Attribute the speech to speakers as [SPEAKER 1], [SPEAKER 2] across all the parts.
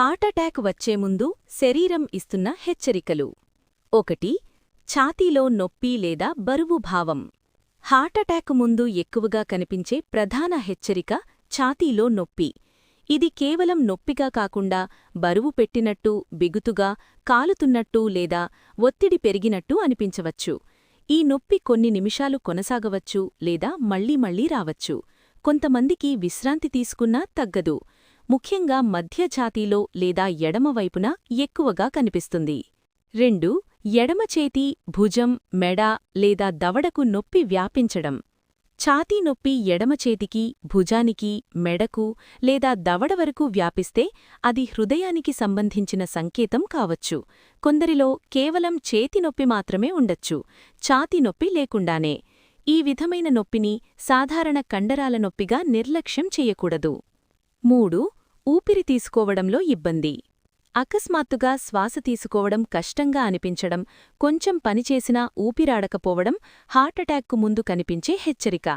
[SPEAKER 1] Heart attack వచ్చే ముందు శరీరం ఇస్తున్న హెచ్చరికలు. ఒకటి ఛాతీలో నొప్పి లేదా బరువు భావం. హార్టటాక్ ముందు ఎక్కువగా కనిపించే ప్రధాన హెచ్చరిక ఛాతీలో నొప్పి. ఇది కేవలం నొప్పిగా కాకుండా బరువు పెట్టినట్టు బిగుతుగా కాలుతున్నట్టు లేదా ఒత్తిడి పెరిగినట్టు అనిపించవచ్చు. ఈ నొప్పి కొన్ని నిమిషాలు కొనసాగవచ్చు లేదా మళ్ళీ మళ్ళీ రావచ్చు. కొంతమందికి విశ్రాంతి తీసుకున్నా తగ్గదు. ముఖ్యంగా మధ్య ఛాతీలో లేదా ఎడమవైపున ఎక్కువగా కనిపిస్తుంది. రెండు ఎడమ చేతి భుజం మెడ లేదా దవడకు నొప్పి వ్యాపించడం. ఛాతీ నొప్పి ఎడమ చేతికి భుజానికి మెడకు లేదా దవడ వరకు వ్యాపిస్తే అది హృదయానికి సంబంధించిన సంకేతం కావచ్చు. కొందరిలో కేవలం చేతి నొప్పి మాత్రమే ఉండొచ్చు. ఛాతీ నొప్పి లేకుండానే. ఈ విధమైన నొప్పిని సాధారణ కండరాల నొప్పిగా నిర్లక్ష్యం చెయ్యకూడదు మూడు ఊపిరి తీసుకోవడంలో ఇబ్బంది. అకస్మాత్తుగా శ్వాస తీసుకోవడం కష్టంగా అనిపించడం కొంచెం పనిచేసినా ఊపిరాడకపోవడం హార్టటాక్కు ముందు కనిపించే హెచ్చరిక.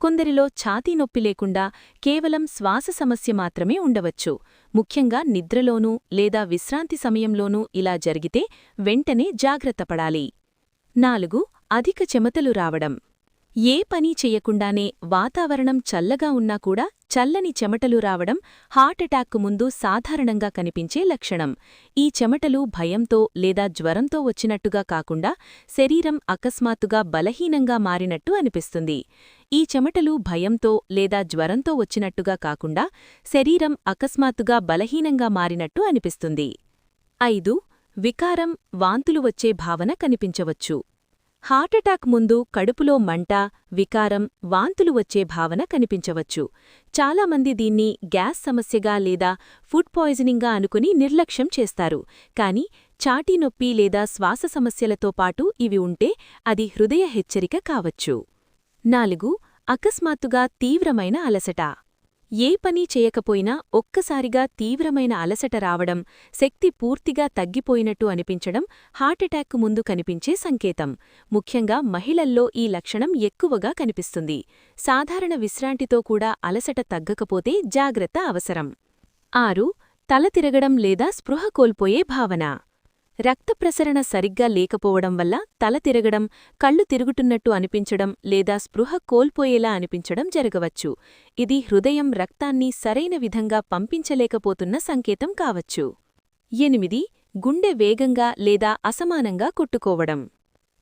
[SPEAKER 1] కొందరిలో ఛాతీ నొప్పి లేకుండా కేవలం శ్వాస సమస్య మాత్రమే ఉండవచ్చు. ముఖ్యంగా నిద్రలోనూ లేదా విశ్రాంతి సమయంలోనూ ఇలా జరిగితే వెంటనే జాగ్రత్తపడాలి నాలుగు అధిక చెమతలు రావడం. ఏ పని చెయ్యకుండానే వాతావరణం చల్లగా ఉన్నా కూడా చల్లని చెమటలు రావడం హార్ట్అటాక్కు ముందు సాధారణంగా కనిపించే లక్షణం. ఈ చెమటలు భయంతో లేదా జ్వరంతో వచ్చినట్టుగా కాకుండా శరీరం అకస్మాత్తుగా బలహీనంగా మారినట్టు అనిపిస్తుంది. ఈ చెమటలు భయంతో లేదా జ్వరంతో వచ్చినట్టుగా కాకుండా శరీరం అకస్మాత్తుగా బలహీనంగా మారినట్టు అనిపిస్తుంది. ఐదు. వికారం వాంతులు వచ్చే భావన కనిపించవచ్చు. హార్టటాక్ ముందు కడుపులో మంట వికారం వాంతులు వచ్చే భావన కనిపించవచ్చు. చాలామంది దీన్ని గ్యాస్ సమస్యగా లేదా ఫుడ్ పాయిజనింగ్గా అనుకుని నిర్లక్ష్యం చేస్తారు. కానీ చాటీ నొప్పి లేదా శ్వాస సమస్యలతో పాటు ఇవి ఉంటే అది హృదయ హెచ్చరిక కావచ్చు. నాలుగు అకస్మాత్తుగా తీవ్రమైన అలసట. ఏ పని చేయకపోయినా ఒక్కసారిగా తీవ్రమైన అలసట రావడం శక్తి పూర్తిగా తగ్గిపోయినట్టు అనిపించడం హార్టటాక్కు ముందు కనిపించే సంకేతం. ముఖ్యంగా మహిళల్లో ఈ లక్షణం ఎక్కువగా కనిపిస్తుంది. సాధారణ విశ్రాంతితో కూడా అలసట తగ్గకపోతే జాగ్రత్త అవసరం. ఆరు తల తిరగడం లేదా స్పృహ కోల్పోయే భావన. రక్త ప్రసరణ సరిగ్గా లేకపోవడం వల్ల తల తిరగడం కళ్ళు తిరుగుతున్నట్టు అనిపించడం లేదా స్పృహ కోల్పోయేలా అనిపించడం జరగవచ్చు. ఇది హృదయం రక్తాన్ని సరైన విధంగా పంపించలేకపోతున్న సంకేతం కావచ్చు. ఎనిమిది గుండె వేగంగా లేదా అసమానంగా కొట్టుకోవడం.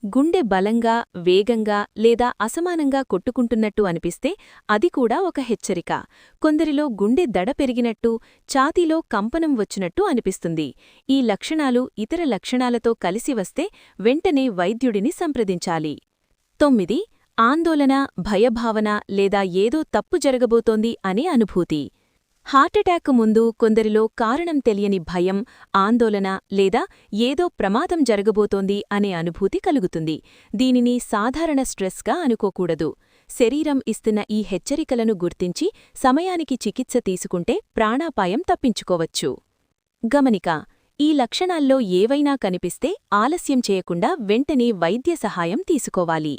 [SPEAKER 1] గుండె బలంగా వేగంగా లేదా అసమానంగా కొట్టుకుంటున్నట్టు అనిపిస్తే అది కూడా ఒక హెచ్చరిక. కొందరిలో గుండె దడ పెరిగినట్టు ఛాతీలో కంపనం వచ్చినట్టు అనిపిస్తుంది. ఈ లక్షణాలు ఇతర లక్షణాలతో కలిసి వస్తే వెంటనే వైద్యుడిని సంప్రదించాలి. తొమ్మిది ఆందోళన భయభావన లేదా ఏదో తప్పు జరగబోతోంది అనే అనుభూతి. హార్టటాక్ ముందు కొందరిలో కారణం తెలియని భయం ఆందోళన లేదా ఏదో ప్రమాదం జరగబోతోంది అనే అనుభూతి కలుగుతుంది. దీనిని సాధారణ స్ట్రెస్గా అనుకోకూడదు. శరీరం ఇస్తున్న ఈ హెచ్చరికలను గుర్తించి సమయానికి చికిత్స తీసుకుంటే ప్రాణాపాయం తప్పించుకోవచ్చు. గమనిక ఈ లక్షణాల్లో ఏవైనా కనిపిస్తే ఆలస్యం చేయకుండా వెంటనే వైద్య సహాయం తీసుకోవాలి.